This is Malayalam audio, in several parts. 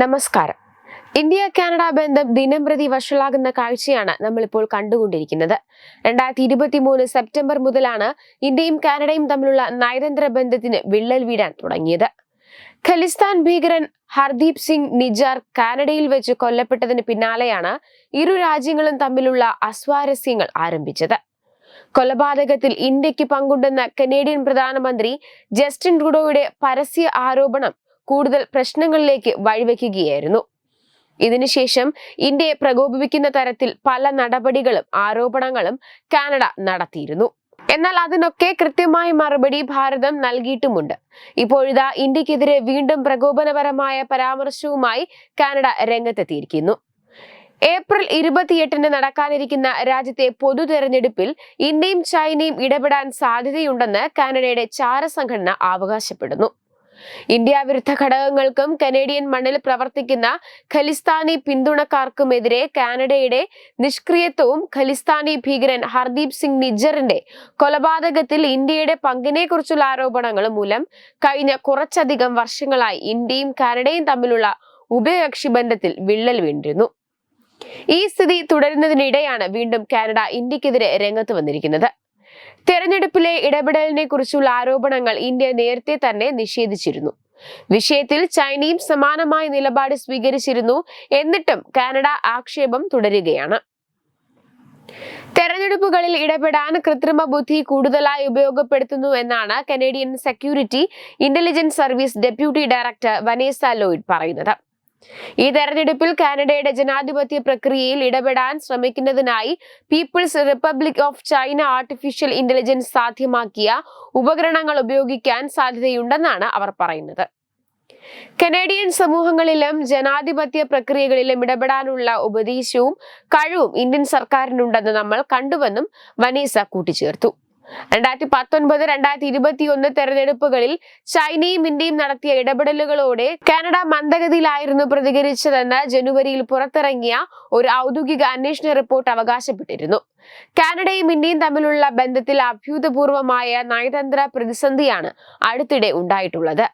നമസ്കാരം. ഇന്ത്യ കാനഡ ബന്ധം ദിനം പ്രതി വഷളാകുന്ന കാഴ്ചയാണ് നമ്മളിപ്പോൾ കണ്ടുകൊണ്ടിരിക്കുന്നത്. രണ്ടായിരത്തി ഇരുപത്തി മൂന്ന് സെപ്റ്റംബർ മുതലാണ് ഇന്ത്യയും കാനഡയും തമ്മിലുള്ള നയതന്ത്ര ബന്ധത്തിന് വിള്ളൽ വീഴാൻ തുടങ്ങിയത്. ഖലിസ്ഥാൻ ഭീകരൻ ഹർദീപ് സിംഗ് നിജാർ കാനഡയിൽ വെച്ച് കൊല്ലപ്പെട്ടതിന് പിന്നാലെയാണ് ഇരു രാജ്യങ്ങളും തമ്മിലുള്ള അസ്വാരസ്യങ്ങൾ ആരംഭിച്ചത്. കൊലപാതകത്തിൽ ഇന്ത്യയ്ക്ക് പങ്കുണ്ടെന്ന കനേഡിയൻ പ്രധാനമന്ത്രി ജസ്റ്റിൻ ട്രൂഡോയുടെ പരസ്യ ആരോപണം കൂടുതൽ പ്രശ്നങ്ങളിലേക്ക് വഴിവെക്കുകയായിരുന്നു. ഇതിനുശേഷം ഇന്ത്യയെ പ്രകോപിപ്പിക്കുന്ന തരത്തിൽ പല നടപടികളും ആരോപണങ്ങളും കാനഡ നടത്തിയിരുന്നു. എന്നാൽ അതിനൊക്കെ കൃത്യമായ മറുപടി ഭാരതം നൽകിയിട്ടുമുണ്ട്. ഇപ്പോഴിതാ ഇന്ത്യക്കെതിരെ വീണ്ടും പ്രകോപനപരമായ പരാമർശവുമായി കാനഡ രംഗത്തെത്തിയിരിക്കുന്നു. ഏപ്രിൽ ഇരുപത്തിയെട്ടിന് നടക്കാനിരിക്കുന്ന രാജ്യത്തെ പൊതു തെരഞ്ഞെടുപ്പിൽ ഇന്ത്യയും ചൈനയും ഇടപെടാൻ സാധ്യതയുണ്ടെന്ന് കാനഡയുടെ ചാരസംഘടന അവകാശപ്പെടുന്നു. ഇന്ത്യ വിരുദ്ധ ഘടകങ്ങൾക്കും കനേഡിയൻ മണ്ണിൽ പ്രവർത്തിക്കുന്ന ഖലിസ്ഥാനി പിന്തുണക്കാർക്കുമെതിരെ കാനഡയുടെ നിഷ്ക്രിയത്വവും ഖലിസ്ഥാനി ഭീകരൻ ഹർദീപ് സിംഗ് നിജ്ജറിന്റെ കൊലപാതകത്തിൽ ഇന്ത്യയുടെ പങ്കിനെക്കുറിച്ചുള്ള ആരോപണങ്ങൾ മൂലം കഴിഞ്ഞ കുറച്ചധികം വർഷങ്ങളായി ഇന്ത്യയും കാനഡയും തമ്മിലുള്ള ഉഭയകക്ഷി ബന്ധത്തിൽ വിള്ളൽ വീണ്ടിരുന്നു ഈ സ്ഥിതി തുടരുന്നതിനിടെയാണ് വീണ്ടും കാനഡ ഇന്ത്യക്കെതിരെ രംഗത്ത് വന്നിരിക്കുന്നത്. തെരഞ്ഞെടുപ്പിലെ ഇടപെടലിനെ കുറിച്ചുള്ള ആരോപണങ്ങൾ ഇന്ത്യ നേരത്തെ തന്നെ നിഷേധിച്ചിരുന്നു. വിഷയത്തിൽ ചൈനയും സമാനമായ നിലപാട് സ്വീകരിച്ചിരുന്നു എന്നിട്ടും കാനഡ ആക്ഷേപം തുടരുകയാണ്. തെരഞ്ഞെടുപ്പുകളിൽ ഇടപെടാൻ കൃത്രിമ ബുദ്ധി കൂടുതലായി ഉപയോഗപ്പെടുത്തുന്നു എന്നാണ് Canadian security intelligence service deputy director Vanessa Lloyd പറയുന്നത്. ഈ തെരഞ്ഞെടുപ്പിൽ കാനഡയുടെ ജനാധിപത്യ പ്രക്രിയയിൽ ഇടപെടാൻ ശ്രമിക്കുന്നതിനായി people's republic of China artificial intelligence സാധ്യമാക്കിയ ഉപകരണങ്ങൾ ഉപയോഗിക്കാൻ സാധ്യതയുണ്ടെന്നാണ് അവർ പറയുന്നത്. കനേഡിയൻ സമൂഹങ്ങളിലും ജനാധിപത്യ പ്രക്രിയകളിലും ഇടപെടാനുള്ള ഉപദേശവും കഴിവും ഇന്ത്യൻ സർക്കാരിനുണ്ടെന്ന് നമ്മൾ കണ്ടുവെന്നും വനീസ കൂട്ടിച്ചേർത്തു. രണ്ടായിരത്തി പത്തൊൻപത് രണ്ടായിരത്തി ഇരുപത്തി ഒന്ന് തെരഞ്ഞെടുപ്പുകളിൽ ചൈനയും ഇന്ത്യയും നടത്തിയ ഇടപെടലുകളോടെ കാനഡ മന്ദഗതിയിലായിരുന്നു പ്രതികരിച്ചതെന്ന് ജനുവരിയിൽ പുറത്തിറങ്ങിയ ഒരു ഔദ്യോഗിക അന്വേഷണ റിപ്പോർട്ട് അവകാശപ്പെട്ടിരുന്നു. കാനഡയും ഇന്ത്യയും തമ്മിലുള്ള ബന്ധത്തിൽ അഭ്യൂതപൂർവമായ നയതന്ത്ര പ്രതിസന്ധിയാണ് അടുത്തിടെ ഉണ്ടായിട്ടുള്ളത്.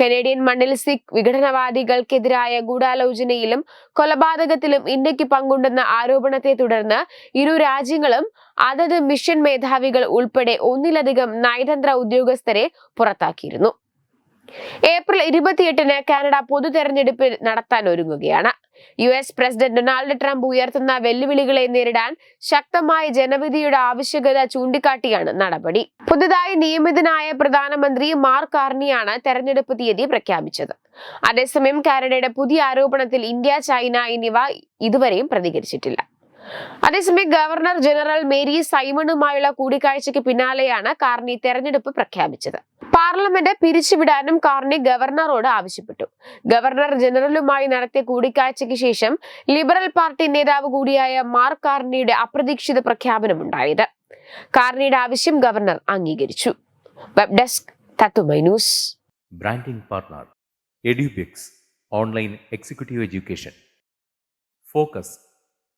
കനേഡിയൻ മണ്ണിൽ സിഖ് വിഘടനവാദികൾക്കെതിരായ ഗൂഢാലോചനയിലും കൊലപാതകത്തിലും ഇന്ത്യയ്ക്ക് പങ്കുണ്ടെന്ന ആരോപണത്തെ തുടർന്ന് ഇരു രാജ്യങ്ങളും അതത് മിഷൻ മേധാവികൾ ഉൾപ്പെടെ ഒന്നിലധികം നയതന്ത്ര ഉദ്യോഗസ്ഥരെ പുറത്താക്കിയിരുന്നു. ഏപ്രിൽ ഇരുപത്തിയെട്ടിന് കാനഡ പൊതു തെരഞ്ഞെടുപ്പ് നടത്താൻ ഒരുങ്ങുകയാണ്. U S president Donald Trump ഉയർത്തുന്ന വെല്ലുവിളികളെ നേരിടാൻ ശക്തമായ ജനവിധിയുടെ ആവശ്യകത ചൂണ്ടിക്കാട്ടിയാണ് നടപടി. പുതുതായി നിയമിതനായ പ്രധാനമന്ത്രി മാർക്ക് കാർണിയാണ് തെരഞ്ഞെടുപ്പ് തീയതി പ്രഖ്യാപിച്ചത്. അതേസമയം കാനഡയുടെ പുതിയ ആരോപണത്തിൽ ഇന്ത്യ ചൈന എന്നിവ ഇതുവരെയും പ്രതികരിച്ചിട്ടില്ല. അതേസമയം ഗവർണർ ജനറൽ മേരി സൈമണുമായുള്ള കൂടിക്കാഴ്ചയ്ക്ക് പിന്നാലെയാണ് കാർണി തെരഞ്ഞെടുപ്പ് പ്രഖ്യാപിച്ചത്. പാർലമെന്റ് പിരിച്ചുവിടാനും കാർണി ഗവർണറോട് ആവശ്യപ്പെട്ടു. ഗവർണർ ജനറലുമായി നടത്തിയ കൂടിക്കാഴ്ചയ്ക്ക് ശേഷം ലിബറൽ പാർട്ടി നേതാവ് കൂടിയായ മാർക്ക് കാർണിയുടെ അപ്രതീക്ഷിത പ്രഖ്യാപനമുണ്ടായത്. കാർണിയുടെ ആവശ്യം ഗവർണർ അംഗീകരിച്ചു. Web desk branding partner Edubix online executive education. Focus